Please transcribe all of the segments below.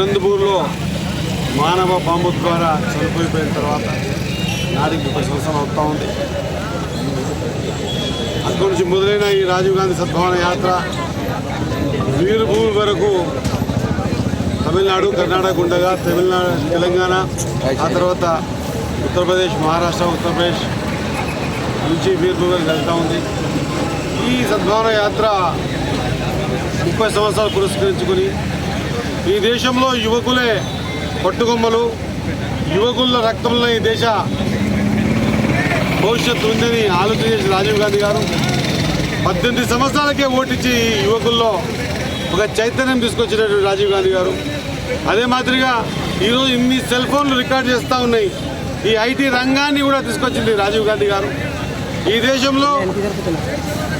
Pulwama bomb ద్వారా చనిపోయిపోయిన తర్వాత నాటికి ముప్పై సంవత్సరాలు అవుతా ఉంది. అక్కడి నుంచి మొదలైన ఈ రాజీవ్ గాంధీ సద్భావన యాత్ర వీరభూమి వరకు తమిళనాడు కర్ణాటక ఉండగా తమిళనాడు తెలంగాణ ఆ తర్వాత ఉత్తరప్రదేశ్ మహారాష్ట్ర ఉత్తరప్రదేశ్ నుంచి వీరభూమి వరకు వెళ్తూ ఉంది. ఈ సద్భావన యాత్ర ముప్పై సంవత్సరాలు పురస్కరించుకుని ఈ దేశంలో యువకులే పట్టుకొమ్మలు యువకుల రక్తంలో ఈ దేశ భవిష్యత్తు ఉందని ఆలోచన చేసి రాజీవ్ గాంధీ గారు పద్దెనిమిది సంవత్సరాలకే ఓటించి ఈ యువకుల్లో ఒక చైతన్యం తీసుకొచ్చినటువంటి రాజీవ్ గాంధీ గారు. అదే మాదిరిగా ఈరోజు ఇన్ని సెల్ ఫోన్లు రికార్డ్ చేస్తూ ఉన్నాయి. ఈ ఐటీ రంగాన్ని కూడా తీసుకొచ్చింది రాజీవ్ గాంధీ గారు. ఈ దేశంలో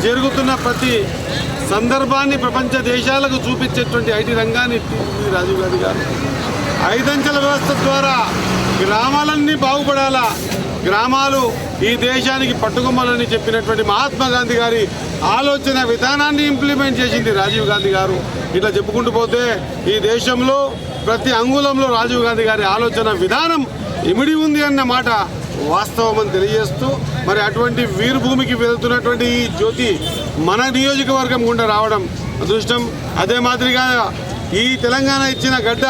జరుగుతున్న ప్రతి సందర్భాన్ని ప్రపంచ దేశాలకు చూపించేటువంటి ఐటీ రంగాన్ని రాజీవ్ గాంధీ గారు. ఐదంచెల వ్యవస్థ ద్వారా గ్రామాలన్నీ బాగుపడాలా? గ్రామాలు ఈ దేశానికి పట్టుకొమ్మలని చెప్పినటువంటి మహాత్మా గాంధీ గారి ఆలోచన విధానాన్ని ఇంప్లిమెంట్ చేసింది రాజీవ్ గాంధీ గారు. ఇట్లా చెప్పుకుంటూ పోతే ఈ దేశంలో ప్రతి అంగుళంలో రాజీవ్ గాంధీ గారి ఆలోచన విధానం ఇమిడి ఉంది అన్న మాట వాస్తవం అని తెలియజేస్తూ మరి అటువంటి వీరభూమికి వెళ్తున్నటువంటి ఈ జ్యోతి మన నియోజకవర్గం గుండా రావడం అదృష్టం. అదే మాదిరిగా ఈ తెలంగాణ ఇచ్చిన గడ్డ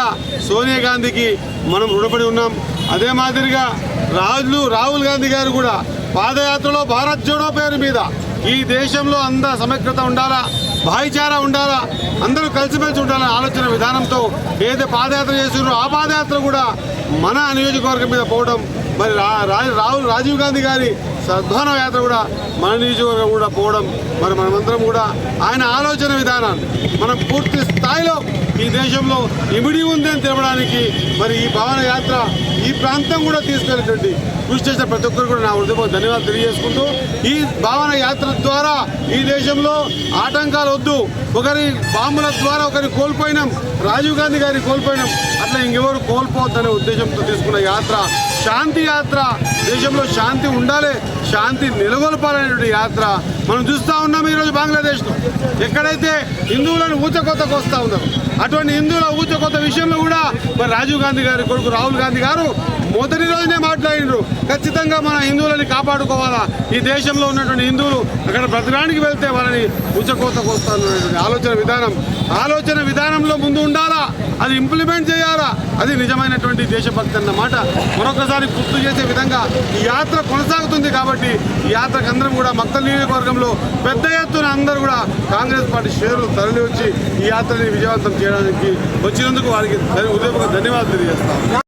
సోనియా గాంధీకి మనం రుణపడి ఉన్నాం. అదే మాదిరిగా రాజులు రాహుల్ గాంధీ గారు కూడా పాదయాత్రలో భారత్ జోడో పేరు మీద ఈ దేశంలో అంతా సమగ్రత ఉండాలా? భాయిచారా ఉండాలా? అందరూ కలిసిమెలిసి ఉండాలనే ఆలోచన విధానంతో ఏదైతే పాదయాత్ర చేస్తున్నారో ఆ పాదయాత్ర కూడా మన నియోజకవర్గం మీద పోవడం మరి రా రా- రాహుల్ రాజీవ్ గాంధీ గారి సద్భావన యాత్ర కూడా మన నియోజకవర్గం కూడా పోవడం మరి మనమందరం కూడా ఆయన ఆలోచన విధానాన్ని మనం పూర్తి స్థాయిలో ఈ దేశంలో ఇమిడి ఉంది అని తెలపడానికి మరి ఈ భవన యాత్ర ఈ ప్రాంతం కూడా తీసుకెళ్ళేటువంటి కృషి చేసిన ప్రతి ఒక్కరు కూడా నా హృదయపూర్వక ధన్యవాదాలు తెలియజేసుకుంటూ ఈ భావన యాత్ర ద్వారా ఈ దేశంలో ఆటంకాలు వద్దు. ఒకరి బాంబుల ద్వారా ఒకరిని కోల్పోయినాం. రాజీవ్ గాంధీ గారిని కోల్పోయినాం. అట్లా ఇంకెవరు కోల్పోవద్దనే ఉద్దేశంతో తీసుకున్న యాత్ర. శాంతి యాత్ర. దేశంలో శాంతి ఉండాలి శాంతి నిలగొల్పాలనేటువంటి యాత్ర. మనం చూస్తూ ఉన్నాం ఈరోజు బంగ్లాదేశ్లో. ఎక్కడైతే హిందువులను ఊచకొత్తకు వస్తూ ఉన్నారు అటువంటి హిందువుల ఊచకొత్త విషయంలో కూడా మరి రాజీవ్ గాంధీ గారి కొడుకు రాహుల్ గాంధీ గారు మొదటి రోజునే మాట్లాడిండ్రు ఖచ్చితంగా మన హిందువులని కాపాడుకోవాలా? ఈ దేశంలో ఉన్నటువంటి హిందువులు అక్కడ బ్రతకడానికి వెళ్తే వాళ్ళని ఉచ్చకోతకు వస్తారనేటువంటి ఆలోచన విధానం. ఆలోచన విధానంలో ముందు ఉండాలా? అది ఇంప్లిమెంట్ చేయాలి? చేయాలా అది నిజమైనటువంటి దేశభక్తి అన్నమాట మరొకసారి గుర్తు చేసే విధంగా ఈ యాత్ర కొనసాగుతుంది కాబట్టి ఈ యాత్రకు అందరం కూడా మక్తల్ నియోజకవర్గంలో పెద్ద ఎత్తున అందరూ కూడా కాంగ్రెస్ పార్టీ శ్రేణులు తరలి వచ్చి ఈ యాత్రని విజయవంతం చేయడానికి వచ్చినందుకు వారికి ఉదయపూర్వక ధన్యవాదాలు తెలియజేస్తాం.